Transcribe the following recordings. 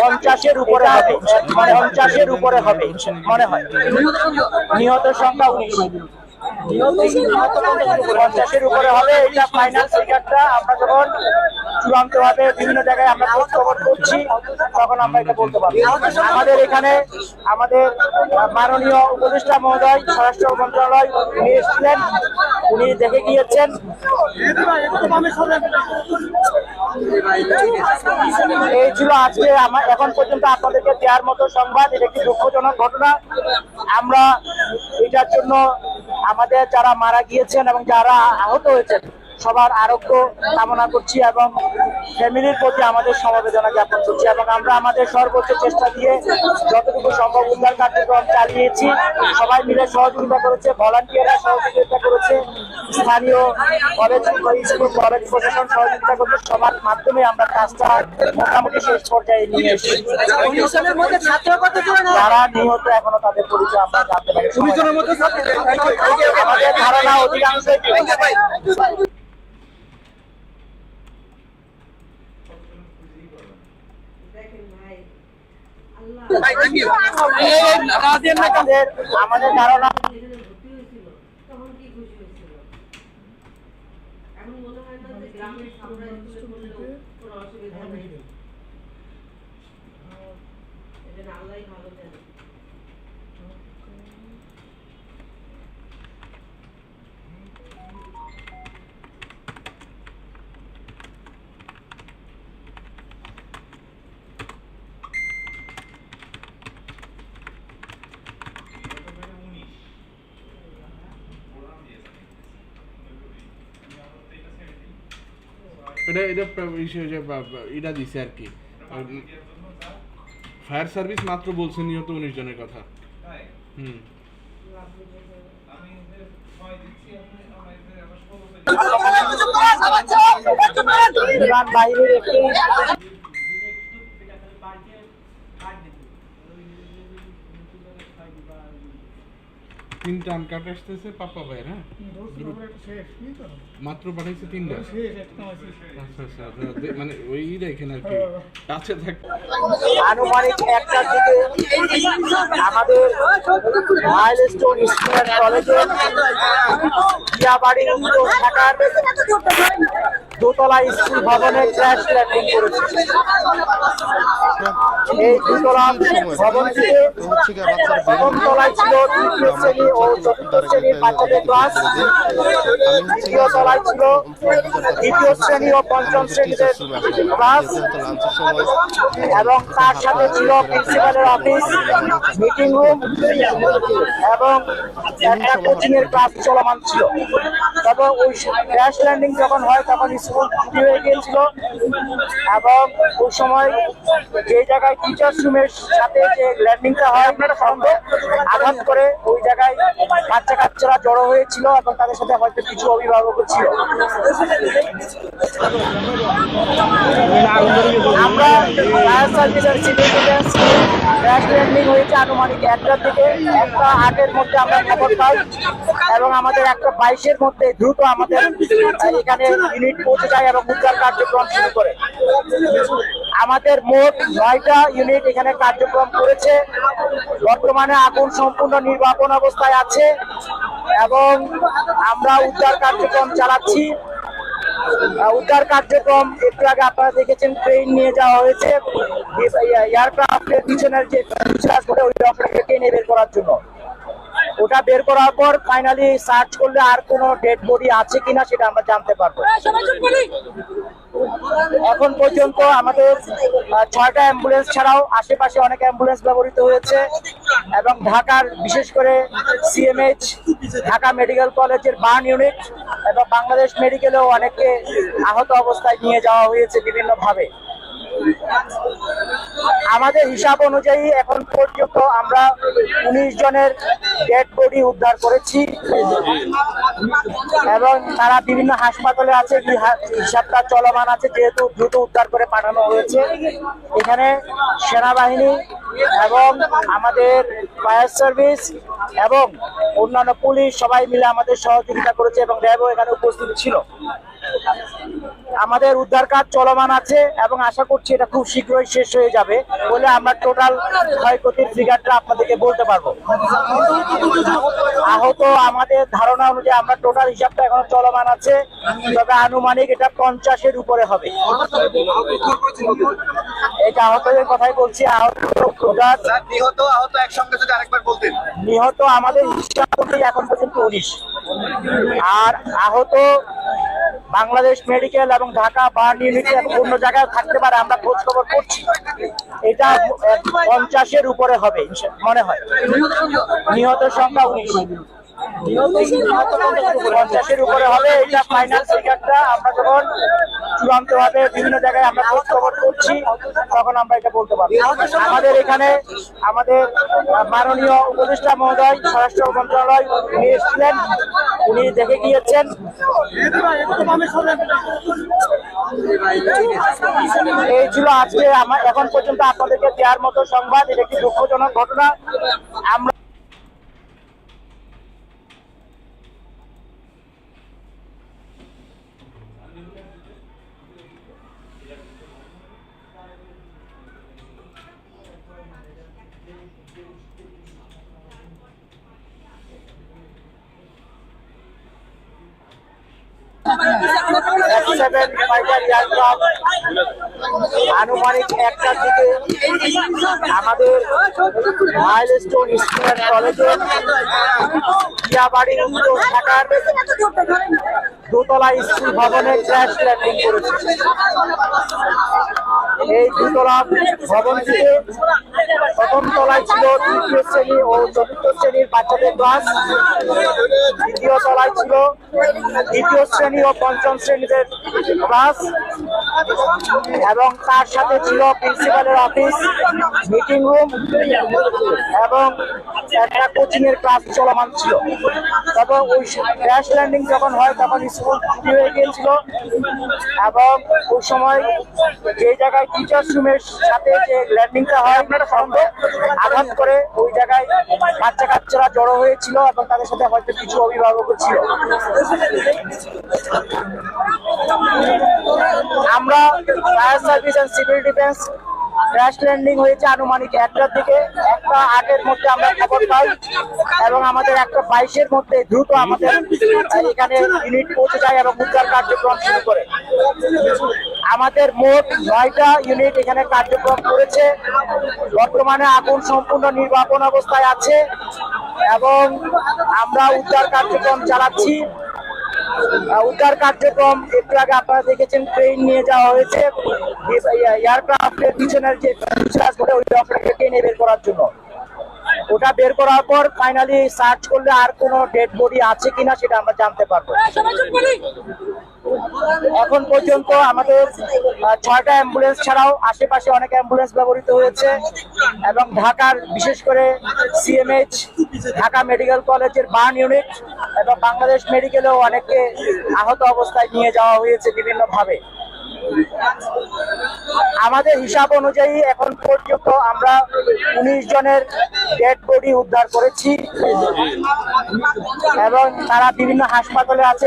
পঞ্চাশের উপরে হবে। মানে পঞ্চাশের উপরে হবে। মনে হয়। নিহত সংখ্যা উনিশ। পঞ্চাশের উপরে হবে, এটা ফাইনাল ফিগারটা আমরা যখন চূড়ান্ত ভাবে বিভিন্ন জায়গায় আমরা খোঁজ খবর করছি, তখন আমরা এটা বলতে পারব। আমাদের এখানে আমাদের মাননীয় উপদেষ্টা মহোদয়, স্বরাষ্ট্র মন্ত্রণালয়, উনি এসেছিলেন, উনি দেখে গিয়েছেন। এই ছিল আজকে আমার, এখন পর্যন্ত আপনাদেরকে দেওয়ার মতো সংবাদ। এটা একটি দুঃখজনক ঘটনা। আমরা এটার জন্য আমাদের যারা মারা গিয়েছেন এবং যারা আহত হয়েছেন সবার আরোগ্য কামনা করছি এবং ফ্যামিলির প্রতি আমাদের সমবেদনা জ্ঞাপন করছি এবং আমরা আমাদের সর্বোচ্চ চেষ্টা দিয়ে যতটুকু সম্ভব উদ্ধার কার্যক্রম চালিয়েছি। সবাই মিলে সহযোগিতা করেছে ভলান্টিয়াররা সহযোগিতা করেছে স্থানীয় কলেজ স্কুল কলেজ প্রশাসন সহযোগিতা করছে সবার মাধ্যমে আমরা কাজটা মোটামুটি শেষ পর্যায়ে নিয়ে এসেছি। যারা নিহত এখনও তাদের পরিচয় আমরা জানতে পারি। আমাদের ধারণা অধিকাংশই আমাদের ধারণা যেখানে ভর্তি হয়েছিল তখন কি খুশি হয়েছিল এখন মনে হয় না যে গ্রামের সামনে স্কুলে পড়লেও কোনো অসুবিধা নেই এজন্য আল্লাহই ভালো জানে এটা এটা এটা দিছে আর কি। ফায়ার সার্ভিস মাত্র বলছে নিহত উনিশ জনের কথা। হুম। তিনটা আনকাট আসতেছে পাপা ভাইয়ের হ্যাঁ? মাত্র পাঠাইছে তিনটা? আচ্ছা আচ্ছা আচ্ছা, মানে ওই এখানে আর কি। কাছে থাক। আনুমানিক একটার দিকে আমাদের মাইলস্টোন স্কুল অ্যান্ড কলেজে দিয়াবাড়ির উত্তর শাখার দোতলা স্কুল ভবনে ক্র্যাশ ল্যান্ডিং করেছে। এই দোতলা ভবনটিতে প্রথম তলায় ছিল তৃতীয় শ্রেণি ও চতুর্থ শ্রেণির বাচ্চাদের ক্লাস। দ্বিতীয় তলায় ছিল দ্বিতীয় শ্রেণি ও পঞ্চম শ্রেণীদের ক্লাস। এবং তার সাথে ছিল প্রিন্সিপালের অফিস, মিটিং রুম এবং একটা কোচিং এর ক্লাস চলমান ছিল। তবে ওই ক্র্যাশ ল্যান্ডিং যখন হয়, তখন গিয়েছিল। এবং ওই সময় যে জায়গায় টিচার্স রুমের সাথে যে ল্যান্ডিংটা হয় সঙ্গে আঘাত করে ওই জায়গায় বাচ্চা কাচ্চারা জড়ো হয়েছিল এবং তাদের সাথে হয়তো কিছু অভিভাবকও ছিল। আমরা ফায়ার সার্ভিসের সিভিল ডিফেন্স ল্যান্ডিং হয়েছে আনুমানিক একটার দিকে। একটা আটের মধ্যে আমরা খবর পাই এবং আমাদের একটা বাইশের মধ্যে দ্রুত আমাদের এখানে ইউনিট পৌঁছে এবং উদ্ধার কার্যক্রম শুরু করে। আমাদের মোট নয়টা ইউনিট এখানে কার্যক্রম করেছে। বর্তমানে আগুন সম্পূর্ণ নির্বাপন অবস্থায় আছে এবং আমরা উদ্ধার কার্যক্রম চালাচ্ছি। উদ্ধার কার্যক্রম একটু আগে আপনারা দেখেছেন ট্রেন নিয়ে যাওয়া হয়েছে। এয়ারক্রাফটের পিছনের যে ওই অংশটাকে টেনে বের করার জন্য। ওটা বের করার পর ফাইনালি সার্চ করলে আর কোনো ডেড বডি আছে কিনা সেটা আমরা জানতে পারব। এখন পর্যন্ত আমাদের ছয়টা অ্যাম্বুলেন্স ছাড়াও আশেপাশে অনেক অ্যাম্বুলেন্স ব্যবহৃত হয়েছে এবং ঢাকার বিশেষ করে সিএমএইচ ঢাকা মেডিকেল কলেজের বার্ন ইউনিট এবং বাংলাদেশ মেডিকেলেও অনেককে আহত অবস্থায় নিয়ে যাওয়া হয়েছে বিভিন্নভাবে। আমাদের হিসাব অনুযায়ী এখন পর্যন্ত আমরা উনিশ জনের ডেড বডি উদ্ধার করেছি এবং তারা বিভিন্ন হাসপাতালে আছে হিসাবটা চলমান আছে, যেহেতু দ্রুত উদ্ধার করে পাঠানো হয়েছে। এখানে সেনাবাহিনী এবং আমাদের ফায়ার সার্ভিস এবং অন্যান্য পুলিশ সবাই মিলে আমাদের সহযোগিতা করেছে এবং র্যাবও এখানে উপস্থিত ছিল। আমাদের উদ্ধার কাজ চলমান আছে এবং আশা করছি এটা খুব শীঘ্রই শেষ হয়ে যাবে বলে আমরা টোটাল ক্ষয়ক্ষতির ফিগারটা আপনাদেরকে বলতে পারব। আহত আমাদের ধারণা অনুযায়ী আমরা টোটাল হিসাবটা এখনও চলমান আছে তবে আনুমানিক এটা পঞ্চাশের উপরে হবে। এটা আহতদের কথাই বলছি আহত নিহত আহত একসঙ্গে যদি আরেকবার বলতেন। নিহত আমাদের হিসাব এখন পর্যন্ত উনিশ। আর আহত বাংলাদেশ মেডিকেল এবং ঢাকা বা ইউনিট এবং অন্য জায়গায় থাকতে পারে, আমরা খোঁজ খবর করছি। এটা পঞ্চাশের উপরে হবে মনে হয়। নিহতের সংখ্যা উনিশ। পঞ্চাশের উপরে হবে, এটা ফাইনাল ফিগারটা আমরা যখন চূড়ান্ত ভাবে বিভিন্ন জায়গায় আমরা খোঁজ খবর করছি, তখন আমরা এটা বলতে পারব। আমাদের এখানে আমাদের মাননীয় উপদেষ্টা মহোদয়, স্বরাষ্ট্র মন্ত্রণালয়, উনি এসেছিলেন, উনি দেখে গিয়েছেন। এই ছিল আজকে আমার এখন পর্যন্ত আপনাদেরকে দেওয়ার মতো সংবাদ, এটা একটি দুঃখজনক ঘটনা? আমরা আনুমানিক একটার দিকে আমাদের মাইলস্টোন স্কুল অ্যান্ড কলেজের উত্তর শাখার দোতলা স্কুল ভবনে ক্র্যাশ ল্যান্ডিং করেছে। এই দুতলা ভবনটিতে প্রথম তলায় ছিল তৃতীয় শ্রেণি ও চতুর্থ শ্রেণির বাচ্চাদের ক্লাস দ্বিতীয় তলায় ছিল দ্বিতীয় শ্রেণি ও পঞ্চম শ্রেণীদের ক্লাস এবং তার সাথে ছিল প্রিন্সিপালের অফিস, মিটিং রুম এবং একটা কোচিং এর ক্লাস চলমান ছিল। তবে ওই ক্র্যাশ ল্যান্ডিং যখন হয়, তখন স্কুল ছুটি হয়ে গিয়েছিল এবং ওই সময় যে জায়গায় টিচার্স রুমের সাথে যে ল্যান্ডিংটা হয় সঙ্গে আঘাত করে ওই জায়গায় বাচ্চা কাচ্চারা জড়ো হয়েছিল এবং তাদের সাথে হয়তো কিছু অভিভাবকও ছিল। আমরা fire service and civil defence crash landing হয়েছে আনুমানিক একটার দিকে। একটা আটের মধ্যে আমরা খবর পাই এবং আমাদের একটা বাইশের মধ্যে দ্রুত আমাদের এখানে ইউনিট পৌঁছে যায় এবং উদ্ধার কার্যক্রম শুরু করে। আমাদের মোট নয়টা ইউনিট এখানে কার্যক্রম করেছে। বর্তমানে আগুন সম্পূর্ণ নির্বাপন অবস্থায় আছে এবং আমরা উদ্ধার কার্যক্রম চালাচ্ছি। উদ্ধার কার্যক্রম একটু আগে আপনারা দেখেছেন ট্রেন নিয়ে যাওয়া হয়েছে। এয়ারক্রাফ্টের পিছনের যে ওই অপারেটরকে টেনে বের করার জন্য। ওটা বের করার পর ফাইনালি সার্চ করলে আর কোনো ডেড বডি আছে কিনা সেটা আমরা জানতে পারব। এখন পর্যন্ত আমাদের ছয়টা অ্যাম্বুলেন্স ছাড়াও আশেপাশে অনেক অ্যাম্বুলেন্স ব্যবহৃত হয়েছে এবং ঢাকার বিশেষ করে সিএমএইচ ঢাকা মেডিকেল কলেজের বার্ন ইউনিট এবং বাংলাদেশ মেডিকেলেও অনেককে আহত অবস্থায় নিয়ে যাওয়া হয়েছে বিভিন্নভাবে। আমাদের হিসাব অনুযায়ী এখন পর্যন্ত আমরা উনিশ জনের ডেড বডি উদ্ধার করেছি এবং তারা বিভিন্ন হাসপাতালে আছে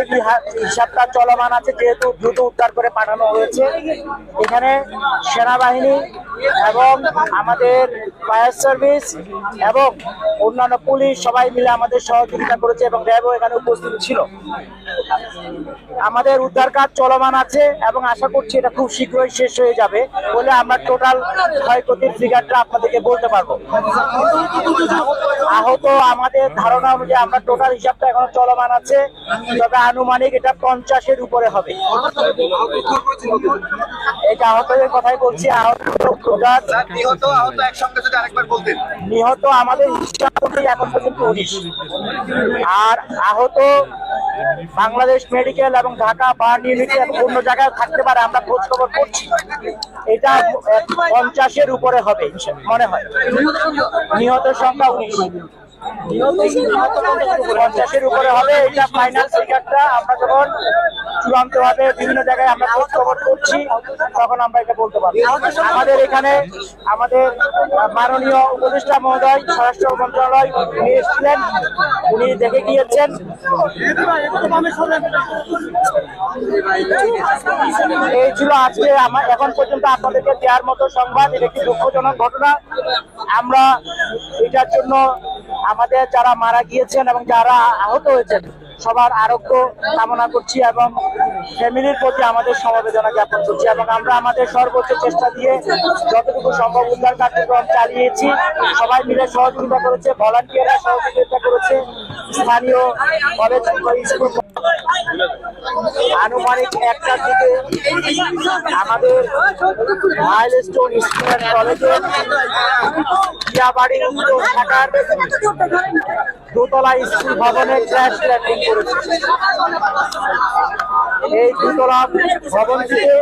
হিসাবটা চলমান আছে, যেহেতু দ্রুত উদ্ধার করে পাঠানো হয়েছে। এখানে সেনাবাহিনী এবং আমাদের ফায়ার সার্ভিস এবং অন্যান্য পুলিশ সবাই মিলে আমাদের সহযোগিতা করেছে এবং র্যাবও এখানে উপস্থিত ছিল। আমাদের উদ্ধার কাজ চলমান আছে এবং আশা করছি এটা খুব শীঘ্রই শেষ হয়ে যাবে বলে আমরা টোটাল ক্ষয়ক্ষতির ফিগারটা আপনাদেরকে বলতে পারব। আহত আমাদের ধারণা অনুযায়ী আমরা টোটাল হিসাবটা এখনও চলমান আছে, তবে আনুমানিক এটা পঞ্চাশের উপরে হবে। এটা আহতদের কথাই বলছি, আহত নিহত আমাদের হিসাব এখন পর্যন্ত উনিশ। আর আহত বাংলাদেশ মেডিকেল এবং ঢাকা বার্ন ইউনিটে অন্য জায়গায় থাকতে পারে, আমরা খোঁজ খবর করছি। এটা পঞ্চাশের উপরে হবে, মনে হয়। নিহতের সংখ্যা উনিশ। পঞ্চাশের উপরে হবে, এটা ফাইনাল ফিগারটা আমরা যখন চূড়ান্ত ভাবে বিভিন্ন জায়গায় আমরা খোঁজ খবর করছি, তখন আমরা এটা বলতে পারব। আমাদের এখানে আমাদের মাননীয় উপদেষ্টা মহোদয়, স্বরাষ্ট্র মন্ত্রণালয়, উনি এসেছিলেন, উনি দেখে গিয়েছেন। এই ছিল আজকে আমার, এখন পর্যন্ত আপনাদেরকে দেওয়ার মতো সংবাদ। এটা একটি দুঃখজনক ঘটনা। আমরা এটার জন্য আমাদের যারা মারা গিয়েছেন এবং যারা আহত হয়েছেন সবার আরোগ্য কামনা করছি এবং ফ্যামিলির প্রতি আমাদের সমবেদনা জ্ঞাপন করছি এবং আমরা আমাদের সর্বোচ্চ চেষ্টা দিয়ে যতটুকু সম্ভব উদ্ধার কার্যক্রম চালিয়েছি। সবাই মিলে সহযোগিতা করেছে, ভলান্টিয়াররা সহযোগিতা করেছে, স্থানীয় কলেজ স্কুল আনুমানিক একটার দিকে আমাদের মাইলস্টোন স্কুল অ্যান্ড কলেজের উত্তর শাখার দোতলা স্কুল ভবনে ক্র্যাশ ল্যান্ডিং এই দুতলা ভবনটিতে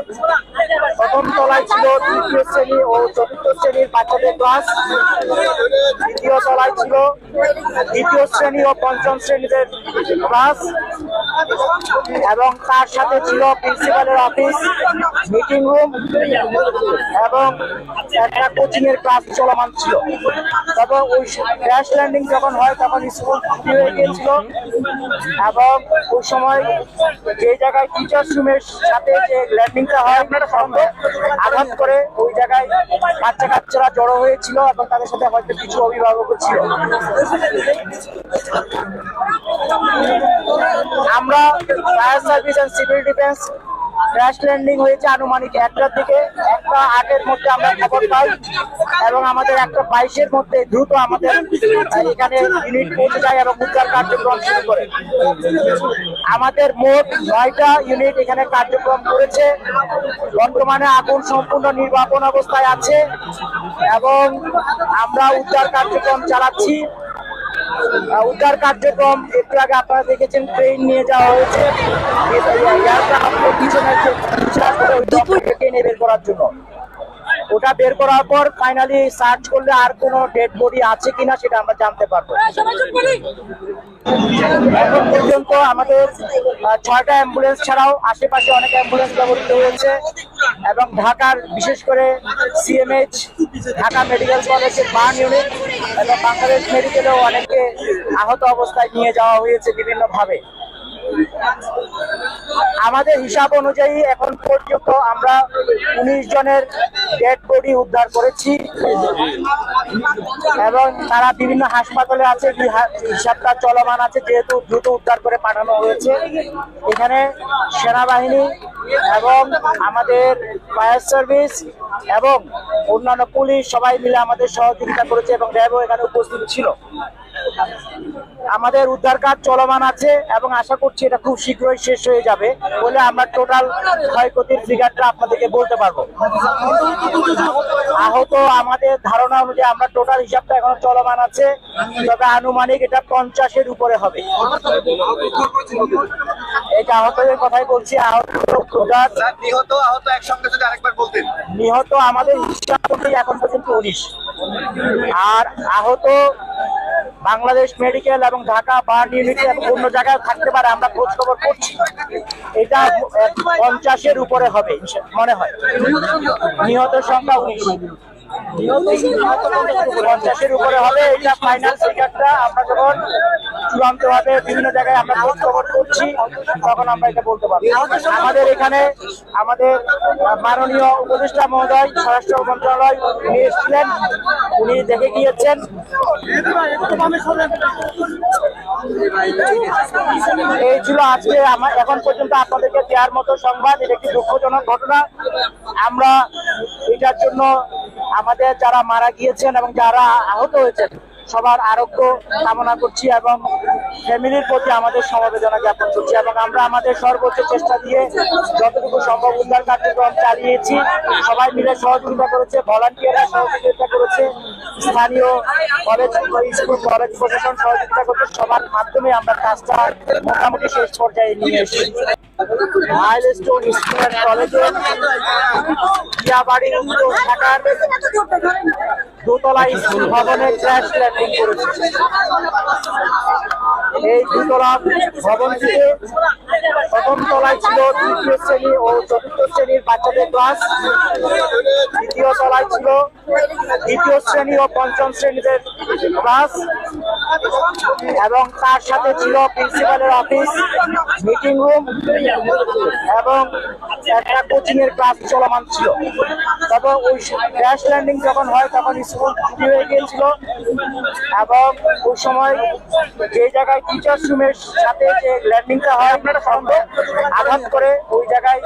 প্রথম তলায় ছিল তৃতীয় শ্রেণি ও চতুর্থ শ্রেণির বাচ্চাদের ক্লাস। দ্বিতীয় তলায় ছিল দ্বিতীয় শ্রেণি ও পঞ্চম শ্রেণীদের ক্লাস। এবং তার সাথে ছিল প্রিন্সিপালের অফিস, মিটিং রুম এবং একটা কোচিং এর ক্লাস চলমান ছিল। তবে ওই ক্র্যাশ ল্যান্ডিং যখন হয়, তখন স্কুল ছুটি হয়ে গিয়েছিল এবং ওই সময় যে জায়গায় টিচার্স রুমের সাথে যে ল্যান্ডিংটা হয়, সঙ্গে আঘাত করে ওই জায়গায় বাচ্চা কাচ্চারা জড়ো হয়েছিল এবং তাদের সাথে হয়তো কিছু অভিভাবকও ছিল। আমরা fire service and civil defence crash landing হয়েছে আনুমানিক একটার দিকে। একটা আটের মধ্যে আমরা খবর পাই এবং আমাদের একটা বাইশের মধ্যে দ্রুত আমাদের এখানে ইউনিট পৌঁছে যায় এবং উদ্ধার কার্যক্রম শুরু করে। আমাদের মোট নয়টা ইউনিট এখানে কার্যক্রম করেছে। বর্তমানে আগুন সম্পূর্ণ নির্বাপন অবস্থায় আছে এবং আমরা উদ্ধার কার্যক্রম চালাচ্ছি। উদ্ধার কার্যক্রম একটু আগে আপনারা দেখেছেন ট্রেন নিয়ে যাওয়া হয়েছে। দুপুর টেনে বের করার জন্য। ওটা বের করার পর ফাইনালি সার্চ করলে আর কোনো ডেড বডি আছে কিনা সেটা আমরা জানতে পারব। এখন পর্যন্ত আমাদের ছয়টা অ্যাম্বুলেন্স ছাড়াও আশেপাশে অনেক অ্যাম্বুলেন্স ব্যবহৃত হয়েছে এবং ঢাকার বিশেষ করে সিএমএইচ ঢাকা মেডিকেল কলেজের বার্ন ইউনিট এবং বাংলাদেশ মেডিকেলেও অনেককে আহত অবস্থায় নিয়ে যাওয়া হয়েছে বিভিন্নভাবে। আমাদের হিসাব অনুযায়ী এখন পর্যন্ত আমরা উনিশ জনের ডেড বডি উদ্ধার করেছি এবং তারা বিভিন্ন হাসপাতালে আছে হিসাবটা চলমান আছে, যেহেতু দ্রুত উদ্ধার করে পাঠানো হয়েছে। এখানে সেনাবাহিনী এবং আমাদের ফায়ার সার্ভিস এবং অন্যান্য পুলিশ সবাই মিলে আমাদের সহযোগিতা করেছে এবং র্যাবও এখানে উপস্থিত ছিল। আমাদের উদ্ধার কাজ চলমান আছে এবং আশা করছি এটা খুব শীঘ্রই শেষ হয়ে যাবে বলে আমরা টোটাল ক্ষয়ক্ষতির ফিগারটা আপনাদেরকে বলতে পারব। আহত আমাদের ধারণা অনুযায়ী আমরা টোটাল হিসাবটা এখনও চলমান আছে তবে আনুমানিক এটা পঞ্চাশের উপরে হবে। এটা আহতদের কথাই বলছি আহত নিহত আহত একসঙ্গে যদি আরেকবার বলতেন। নিহত আমাদের হিসাব এখন পর্যন্ত উনিশ। আর আহত বাংলাদেশ মেডিকেল এবং ঢাকা বা ইউনিট অন্য জায়গায় থাকতে পারে, আমরা খোঁজ খবর করছি। এটা পঞ্চাশের উপরে হবে মনে হয়। নিহতের সংখ্যা উনিশ। পঞ্চাশের উপরে হবে, এটা ফাইনাল ফিগারটা আমরা যখন চূড়ান্ত ভাবে বিভিন্ন জায়গায় আমরা খোঁজ খবর করছি, তখন আমরা এটা বলতে পারব। আমাদের এখানে আমাদের মাননীয় উপদেষ্টা মহোদয়, স্বরাষ্ট্র মন্ত্রণালয়, উনি এসেছিলেন, উনি দেখে গিয়েছেন। এই ছিল আজকে আমার, এখন পর্যন্ত আপনাদেরকে দেওয়ার মতো সংবাদ। এটা একটি দুঃখজনক ঘটনা। আমরা এটার জন্য আমাদের যারা মারা গিয়েছেন এবং যারা আহত হয়েছেন, সবার আরোগ্য কামনা করছি এবং ফ্যামিলির প্রতি আমাদের সমবেদনা জ্ঞাপন করছি এবং আমরা আমাদের সর্বোচ্চ চেষ্টা দিয়ে যতটুকু সম্ভব উদ্ধার কার্যক্রম চালিয়েছি। সবাই মিলে সহযোগিতা করেছে, ভলান্টিয়াররা সহযোগিতা করেছে, স্থানীয় কলেজ স্কুল কলেজ প্রশাসন সহযোগিতা করছে, সবার মাধ্যমে আমরা কাজটা মোটামুটি শেষ পর্যায়ে নিয়ে এসেছি। মাইলস্টোন স্কুল অ্যান্ড কলেজের জিয়াবাড়ি উত্তর শাখার দোতলা স্কুল ভবনে ক্র্যাশ ল্যান্ডিং করেছে। এই দুতলা ভবনটিতে প্রথম তলায় ছিল তৃতীয় শ্রেণি ও চতুর্থ শ্রেণির বাচ্চাদের ক্লাস দ্বিতীয় তলায় ছিল দ্বিতীয় শ্রেণি ও পঞ্চম শ্রেণীদের ক্লাস এবং তার সাথে ছিল প্রিন্সিপালের অফিস মিটিং রুম এবং একটা কোচিং এর ক্লাস চলমান ছিল। তবে ওই ক্র্যাশ ল্যান্ডিং যখন হয়, তখন স্কুল ছুটি হয়ে গিয়েছিল এবং ওই সময় যে জায়গায় টিচার্স রুমের সাথে যে ল্যান্ডিংটা হয় সঙ্গে আঘাত করে ওই জায়গায়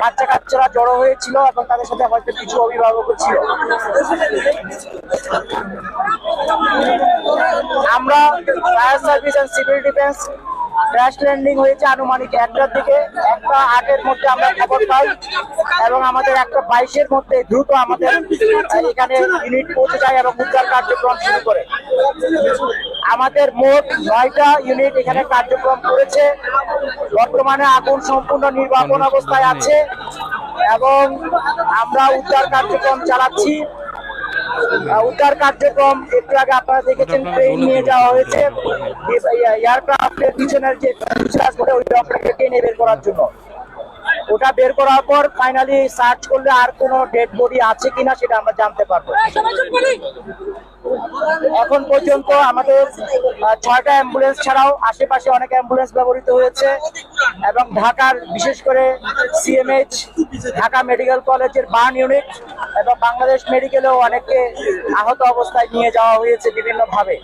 বাচ্চা কাচ্চারা জড়ো হয়েছিল এবং তাদের সাথে হয়তো কিছু অভিভাবকও ছিল। আমরা fire service and civil defence crash landing হয়েছে আনুমানিক একটার দিকে। একটা আটের মধ্যে আমরা খবর পাই এবং আমাদের একটা বাইশের মধ্যে দ্রুত আমাদের এখানে ইউনিট পৌঁছে যায় এবং উদ্ধার কার্যক্রম শুরু করে। আমাদের মোট নয়টা ইউনিট এখানে কার্যক্রম করেছে। বর্তমানে আগুন সম্পূর্ণ নির্বাপন অবস্থায় আছে এবং আমরা উদ্ধার কার্যক্রম চালাচ্ছি। উদ্ধার কার্যক্রম একটু আগে আপনারা দেখেছেন ট্রেন নিয়ে যাওয়া হয়েছে। এয়ারক্রাফটের পিছনের যে ওই অপারেটর টেনে বের করার জন্য। ওটা বের করার পর ফাইনালি সার্চ করলে আর কোনো ডেড বডি আছে কিনা সেটা আমরা জানতে পারব। এখন পর্যন্ত আমাদের ছয়টা অ্যাম্বুলেন্স ছাড়াও আশেপাশে অনেক অ্যাম্বুলেন্স ব্যবহৃত হয়েছে এবং ঢাকার বিশেষ করে সিএমএইচ ঢাকা মেডিকেল কলেজের বার্ন ইউনিট এবং বাংলাদেশ মেডিকেলেও অনেককে আহত অবস্থায় নিয়ে যাওয়া হয়েছে বিভিন্নভাবে।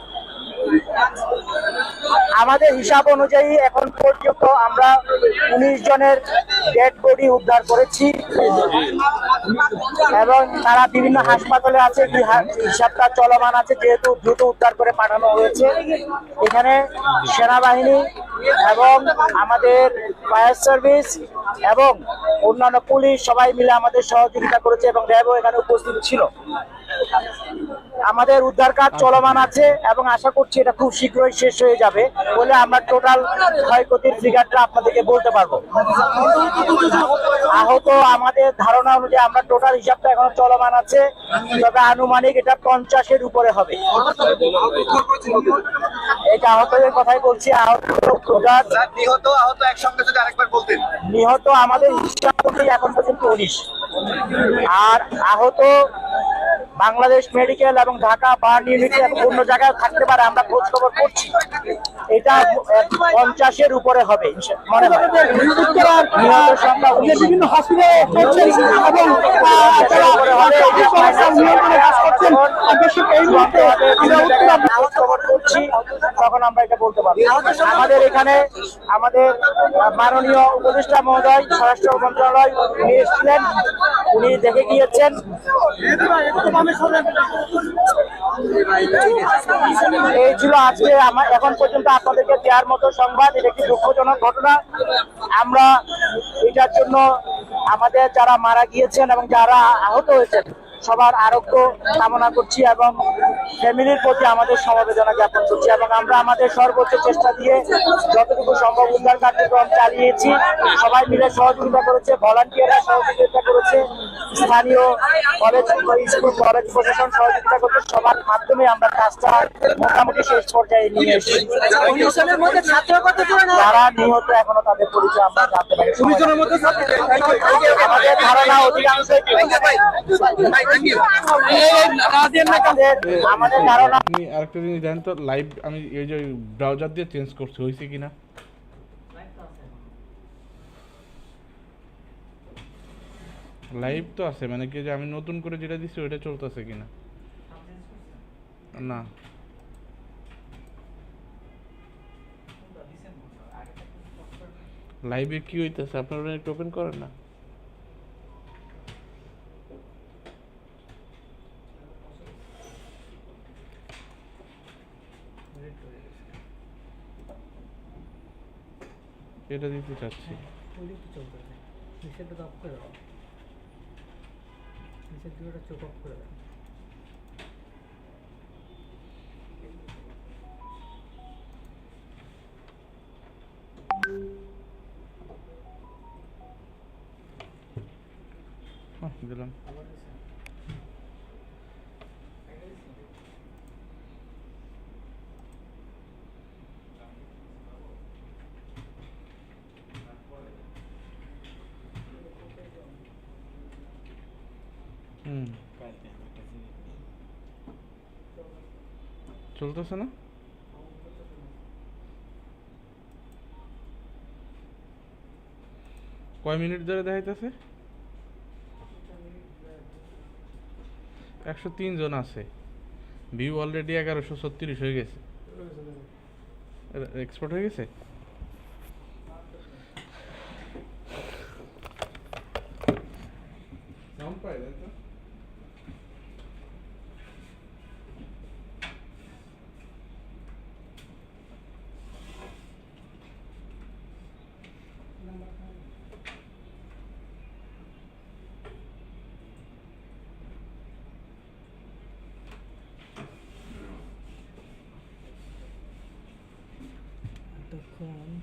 আমাদের হিসাব অনুযায়ী এখন পর্যন্ত আমরা উনিশ জনের ডেড বডি উদ্ধার করেছি। এবং তারা বিভিন্ন হাসপাতালে আছে হিসাবটা চলমান আছে, যেহেতু দ্রুত উদ্ধার করে পাঠানো হয়েছে। এখানে সেনাবাহিনী এবং আমাদের ফায়ার সার্ভিস এবং অন্যান্য পুলিশ সবাই মিলে আমাদের সহযোগিতা করেছে এবং র্যাবও এখানে উপস্থিত ছিল। আমাদের উদ্ধার কাজ চলমান আছে এবং আশা করছি এটা খুব শীঘ্রই শেষ হয়ে যাবে বলে আমরা টোটাল ক্ষয়ক্ষতির ফিগারটা আপনাদেরকে বলতে পারব। আহত আমাদের ধারণা অনুযায়ী আমরা টোটাল হিসাবটা এখনও চলমান আছে তবে আনুমানিক এটা পঞ্চাশের উপরে হবে। এটা আহতদের কথাই বলছি আহত নিহত আহত একসঙ্গে যদি আরেকবার বলতেন। নিহত আমাদের হিসাব এখন পর্যন্ত উনিশ। আর আহত বাংলাদেশ মেডিকেল এবং ঢাকা বার ইউনিটে এবং অন্য জায়গায় থাকতে পারে আমরা খোঁজ খবর করছি এটা পঞ্চাশের উপরে হবে মনে হয়। বিভিন্ন হসপিটালে করছেন এবং এই মুহূর্তে আমরা করছি, তখন আমরা এটা বলতে পারব। আমাদের এখানে আমাদের মাননীয় উপদেষ্টা মহোদয়, স্বরাষ্ট্র মন্ত্রণালয়, উনি এসেছিলেন, উনি দেখে গিয়েছেন। এই ছিল আজকে আমার, এখন পর্যন্ত আপনাদেরকে দেওয়ার মতো সংবাদ। এটা একটি দুঃখজনক ঘটনা। আমরা এটার জন্য আমাদের যারা মারা গিয়েছেন এবং যারা আহত হয়েছেন সবার আরোগ্য কামনা করছি এবং ফ্যামিলির প্রতি আমাদের সমবেদনা জ্ঞাপন করছি এবং আমরা আমাদের সর্বোচ্চ চেষ্টা দিয়ে যতটুকু সম্ভব উদ্ধার কার্যক্রম চালিয়েছি। সবাই মিলে সহযোগিতা করেছে ভলান্টিয়াররা সহযোগিতা করেছে স্থানীয় কলেজ স্কুল কলেজ প্রশাসন সহযোগিতা করছে সবার মাধ্যমে আমরা কাজটা মোটামুটি শেষ পর্যায়ে নিয়ে এসেছি। যারা নিহত এখনও তাদের পরিচয় আমরা জানতে পারি আমাদের ধারণা অধিকাংশ আপনি আরেকটা জিনিস জানেন তো লাইভ আমি এই যে ব্রাউজার দিয়ে চেঞ্জ করছি হয়েছে কিনা লাইভ তো আছে মানে কি যে আমি নতুন করে যেটা দিচ্ছি ওইটা চলতেছে কিনা না? লাইভে কি হইতেছে? আপনারা একটু ওপেন করেন না। এটা দিতে চাচ্ছি নিষেধটা অফ করে দাও। নিচের দুটো চোখ অফ করে দাও হ্যাঁ, দিলাম হুম চলতেছে না? কয় মিনিট ধরে দেখাইতেছে? একশো তিন জন আছে। ভিউ অলরেডি এগারোশো ছত্রিশ হয়ে গেছে। এক্সপোর্ট হয়ে গেছে? from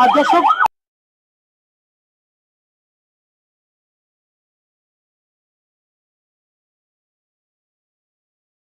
আর দর্শক